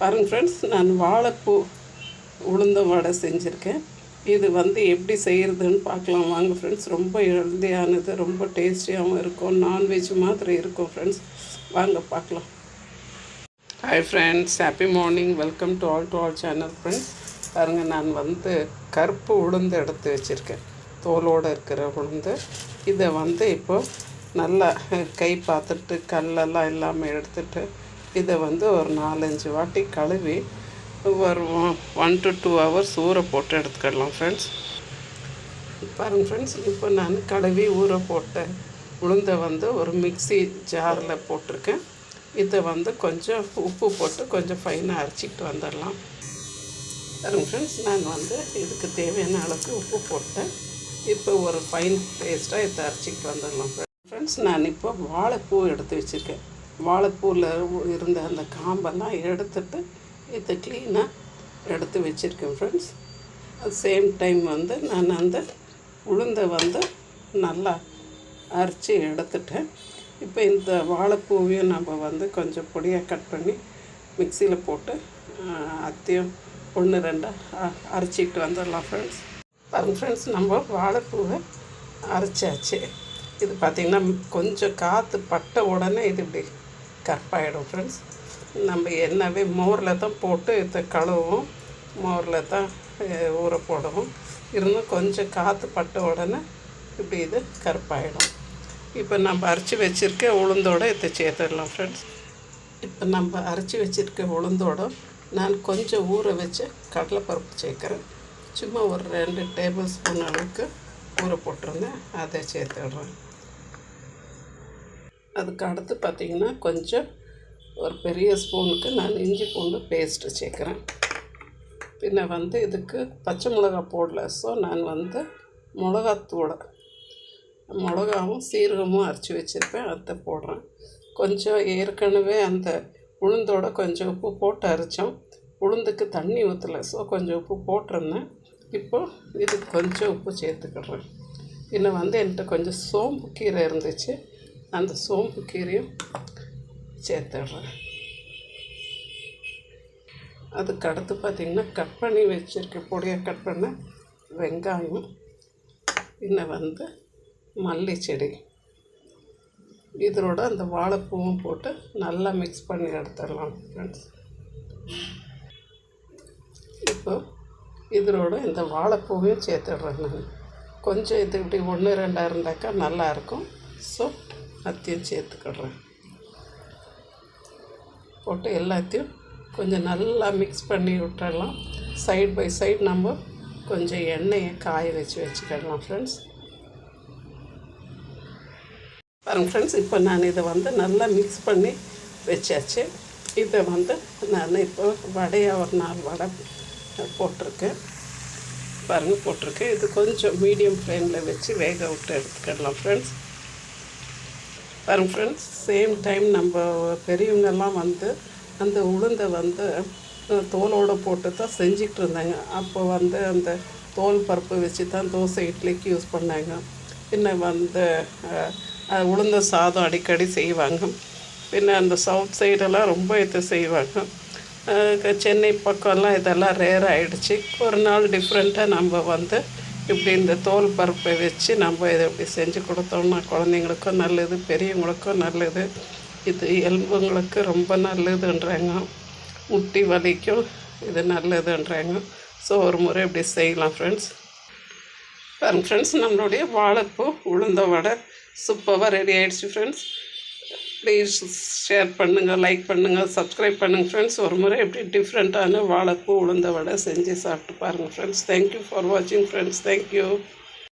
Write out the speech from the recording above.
பாருங்கள் ஃப்ரெண்ட்ஸ் நான் வாழைப்பூ உளுந்த வடை செஞ்சுருக்கேன். இது வந்து எப்படி செய்கிறதுன்னு பார்க்கலாம். வாங்க ஃப்ரெண்ட்ஸ் ரொம்ப ஹெல்தியானது ரொம்ப டேஸ்டியாகவும் இருக்கும். நான்வெஜ் மாதிரி இருக்கும் ஃப்ரெண்ட்ஸ் வாங்க பார்க்கலாம். Hi friends happy morning welcome to all to all channel friends பாருங்கள் நான் வந்து கருப்பு உளுந்து எடுத்து வச்சுருக்கேன். தோலோடு இருக்கிற உளுந்து. இதை வந்து இப்போ நல்லா கை பார்த்துட்டு கல்லெல்லாம் இல்லாமல் எடுத்துகிட்டு இதை வந்து ஒரு நாலஞ்சு வாட்டி கழுவி ஒரு ஒன் டு டூ ஹவர்ஸ் ஊற போட்டு எடுத்துக்கிடலாம் ஃப்ரெண்ட்ஸ் பாருங்க ஃப்ரெண்ட்ஸ் இப்போ நான் கழுவி ஊற போட்ட உளுந்தை வந்து ஒரு மிக்ஸி ஜாரில் போட்டிருக்கேன். இதை வந்து கொஞ்சம் உப்பு போட்டு கொஞ்சம் ஃபைனாக அரைச்சிக்கிட்டு வந்துடலாம். பாருங்க ஃப்ரெண்ட்ஸ் நான் வந்து இதுக்கு தேவையான அளவுக்கு உப்பு போட்டேன். இப்போ ஒரு ஃபைன் பேஸ்ட்டாக இதை அரைச்சிக்கிட்டு வந்துடலாம் ஃப்ரெண்ட்ஸ் நான் இப்போ வாழைப்பூ எடுத்து வச்சுருக்கேன். வாழைப்பூவில் இருந்த அந்த காம்பெல்லாம் எடுத்துட்டு இதை க்ளீனாக எடுத்து வச்சுருக்கேன் ஃப்ரெண்ட்ஸ் அட் சேம் டைம் வந்து நான் அந்த உளுந்தை வந்து நல்லா அரைச்சி எடுத்துட்டேன். இப்போ இந்த வாழைப்பூவையும் நம்ம வந்து கொஞ்சம் பொடியாக கட் பண்ணி மிக்சியில் போட்டு அத்தையும் ஒன்று ரெண்டாக அரைச்சிக்கிட்டு வந்துடலாம் ஃப்ரெண்ட்ஸ் பாருங்க ஃப்ரெண்ட்ஸ் நம்ம வாழைப்பூவை அரைச்சாச்சு. இது பார்த்திங்கன்னா கொஞ்சம் காற்று பட்ட உடனே இது இப்படி கற்பாயிடும் ஃப்ரெண்ட்ஸ் நம்ம என்னவே மோரில் தான் போட்டு இதை கழுவும் மோரில் தான் ஊற போடுவோம். இருந்தும் கொஞ்சம் காற்று பட்ட உடனே இப்படி இது கருப்பாயிடும் இப்போ நம்ம அரைச்சி வச்சுருக்க உளுந்தோட இதை சேர்த்துடலாம் ஃப்ரெண்ட்ஸ் இப்போ நம்ம அரைச்சி வச்சுருக்க உளுந்தோட நான் கொஞ்சம் ஊற வச்சு கடலைப்பருப்பு சேர்க்குறேன். சும்மா ஒரு ரெண்டு டேபிள் ஸ்பூன் அளவுக்கு ஊற போட்டிருந்தேன். அதை சேர்த்துடுறேன். அதுக்கு அடுத்து பார்த்திங்கன்னா கொஞ்சம் ஒரு பெரிய ஸ்பூனுக்கு நான் இஞ்சி பூண்டு பேஸ்ட்டு சேர்க்குறேன். பின்ன வந்து இதுக்கு பச்சை மிளகா போடல. ஸோ நான் வந்து மிளகாத்தூளை மிளகாவும் சீரகமும் அரைச்சி வச்சுருப்பேன். அதை போடுறேன். கொஞ்சம் ஏற்கனவே அந்த உளுந்தோட கொஞ்சம் உப்பு போட்டு அரைச்சோம். உளுந்துக்கு தண்ணி ஊற்றலை ஸோ கொஞ்சம் உப்பு போட்டிருந்தேன். இப்போ இதுக்கு கொஞ்சம் உப்பு சேர்த்துக்கிடுறேன். இன்னும் வந்து என்கிட்ட கொஞ்சம் சோம்பு கீரை இருந்துச்சு. அந்த சோம்பு கீரையும் சேர்த்துடுறேன். அதுக்கு அடுத்து பார்த்திங்கன்னா கட் பண்ணி வச்சுருக்க பொடியாக கட் பண்ண வெங்காயம் இன்னும் வந்து மல்லி செடி. இதோட அந்த வாழைப்பூவும் போட்டு நல்லா மிக்ஸ் பண்ணி எடுத்துடலாம் ஃப்ரெண்ட்ஸ் இப்போ இதோட இந்த வாழைப்பூவையும் சேர்த்துடுறேன் நான். கொஞ்சம் இது இப்படி ஒன்று ரெண்டாக இருந்தாக்கா நல்லாயிருக்கும் ஸோ அத்தையும் சேர்த்துக்கிடுறேன். போட்டு எல்லாத்தையும் கொஞ்சம் நல்லா மிக்ஸ் பண்ணி விட்டுறலாம். சைட் பை சைடு நம்ம கொஞ்சம் எண்ணெயை காய வச்சு வச்சுக்கிடலாம் ஃப்ரெண்ட்ஸ் பாருங்கள் ஃப்ரெண்ட்ஸ் இப்போ நான் இதை வந்து நல்லா மிக்ஸ் பண்ணி வச்சாச்சு. இதை வந்து நான் இப்போ வடையாக ஒரு நாலு வடை போட்டிருக்கேன். பாருங்கள் போட்டிருக்கேன். இது கொஞ்சம் மீடியம் ஃப்ளேமில் வச்சு வேக விட்டு எடுத்துக்கிடலாம் ஃப்ரெண்ட்ஸ் பாருங்கள் ஃப்ரெண்ட்ஸ் சேம் டைம் நம்ம பெரியவங்கெல்லாம் வந்து அந்த உளுந்தை வந்து தோலோடு போட்டு தான் செஞ்சிகிட்டு இருந்தாங்க. அப்போ வந்து அந்த தோல் பருப்பு வச்சு தான் தோசை இட்லிக்கு யூஸ் பண்ணாங்க. பின்ன வந்து உளுந்த சாதம் அடிக்கடி செய்வாங்க. பின்ன அந்த சவுத் சைடெல்லாம் ரொம்ப இது செய்வாங்க. சென்னை பக்கம்லாம் இதெல்லாம் ரேர் ஆகிடுச்சு ஒரு நாள் டிஃப்ரெண்ட்டாக நம்ம வந்து இப்படி இந்த தோல் பருப்பை வச்சு நம்ம இதை இப்படி செஞ்சு கொடுத்தோம்னா குழந்தைங்களுக்கும் நல்லது பெரியவங்களுக்கும் நல்லது. இது எலும்புங்களுக்கு ரொம்ப நல்லதுன்றாங்க. முட்டி வலிக்கும் இது நல்லதுன்றாங்க. ஸோ ஒரு முறை இப்படி செய்யலாம் ஃப்ரெண்ட்ஸ் பாருங்க ஃப்ரெண்ட்ஸ் நம்மளுடைய வாழைப்பூ உளுந்த வடை சூப்பராக ரெடி ஆகிடுச்சு ஃப்ரெண்ட்ஸ் ப்ளீஸ் ஷேர் பண்ணுங்கள் லைக் பண்ணுங்கள் சப்ஸ்கிரைப் பண்ணுங்கள் ஃப்ரெண்ட்ஸ் ஒரு முறை எப்படி டிஃப்ரெண்ட்டான வாழைப்பூ உளுந்த வடை செஞ்சு சாப்பிட்டு பாருங்கள் ஃப்ரெண்ட்ஸ் தேங்க்யூ ஃபார் வாட்சிங் ஃப்ரெண்ட்ஸ் தேங்க்யூ